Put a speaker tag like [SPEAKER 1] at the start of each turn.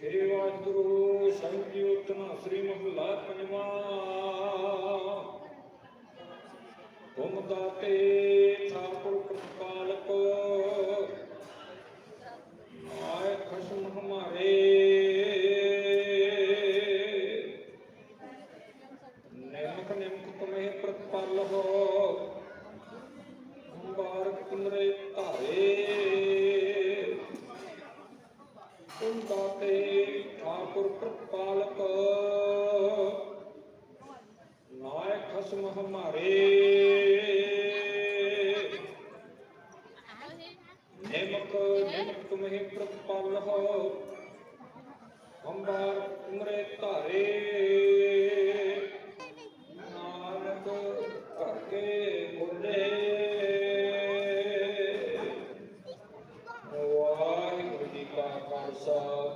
[SPEAKER 1] ਸ਼੍ਰੀ ਵਾਹਿਗੁਰੂ ਸਾਹਿਬ ਜੀ ਉਤਨਾ ਸ੍ਰੀ ਮਹਲਾ ਪੰਜਵਾਂ। ਤੁਮ ਦਾਤੇ ਠਾਕੁਰ ਪ੍ਰਪਾਲਕ ਆਏ ਖਸਮ ਹਮਾਰੇ। ਨਿਮਕ ਨਿਮਕ ਤੁਮੇ ਪ੍ਰਤਪਾਲ ਹੋ ਮੁਬਾਰਕ ਤੁਮਰੇ ਤੁਮ ਦਾਤੇ ਠਾਕੁਰ ਪ੍ਰਤਪਾਲਕ ਨਾਇਕ ਖਸਮ ਹਮਾਰੇ। ਨਿਮਕ ਨਿਮਕ ਤੁਮੇ ਪ੍ਰਤਪਾਲ ਹੋ। so